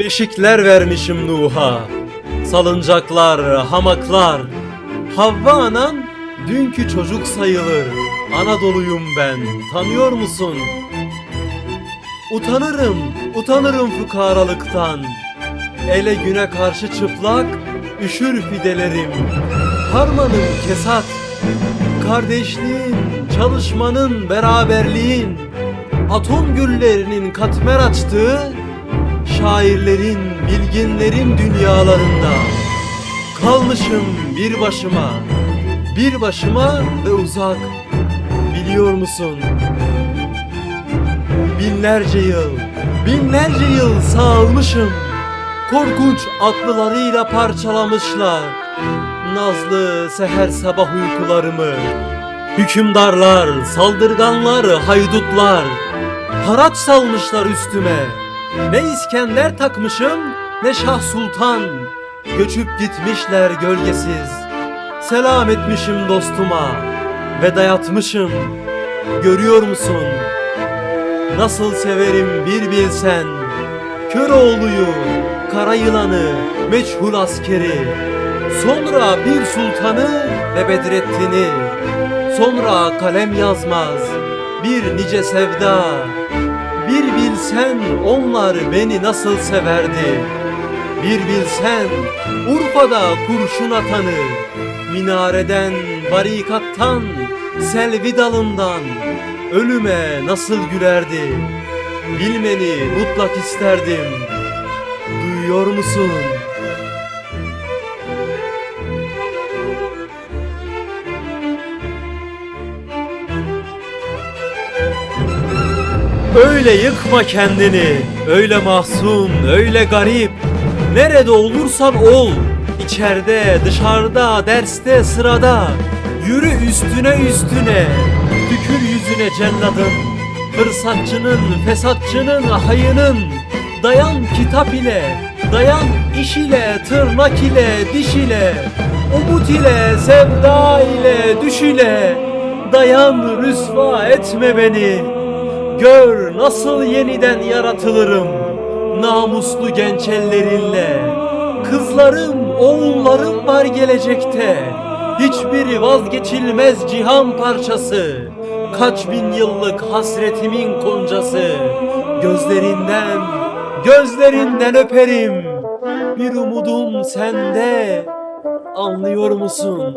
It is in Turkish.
Beşikler vermişim Nuh'a. Salıncaklar, hamaklar. Havva anan dünkü çocuk sayılır. Anadolu'yum ben, tanıyor musun? Utanırım, utanırım fukaralıktan. Ele güne karşı çıplak, üşür fidelerim. Harmanım kesat, kardeşliğin, çalışmanın, beraberliğin. Atom güllerinin katmer açtığı, şairlerin, bilginlerin dünyalarında. Kalmışım bir başıma, bir başıma ve uzak. Biliyor musun? Binlerce yıl, binlerce yıl sağılmışım. Korkunç aklılarıyla parçalamışlar. Nazlı seher sabah uykularımı. Hükümdarlar, saldırganlar, haydutlar. Haraç salmışlar üstüme. Ne İskender takmışım, ne Şah Sultan. Göçüp gitmişler gölgesiz. Selam etmişim dostuma ve dayatmışım. Görüyor musun? Nasıl severim bir bilsen Köroğlu'yu, kara yılanı, meçhul askeri Sonra bir sultanı ve Bedrettin'i Sonra kalem yazmaz bir nice sevda bilsen onlar beni nasıl severdi. Bir bilsen Urfa'da kurşun atanı Minareden, barikattan, selvi dalından Ölüme nasıl gülerdi? Bilmeni mutlak isterdim. Duyuyor musun? Öyle yıkma kendini, öyle mahzun, öyle garip. Nerede olursan ol, içeride, dışarıda, derste, sırada. Yürü üstüne üstüne, tükür yüzüne celladın. Fırsatçının, fesatçının, hayının. Dayan kitap ile, dayan iş ile, tırnak ile, diş ile. Umut ile, sevda ile, düş ile. Dayan rüsva etme beni. Gör nasıl yeniden yaratılırım namuslu genç ellerinle. Kızlarım, oğullarım var gelecekte. Hiçbiri vazgeçilmez cihan parçası. Kaç bin yıllık hasretimin koncası. Gözlerinden, gözlerinden öperim. Bir umudum sende. Anlıyor musun?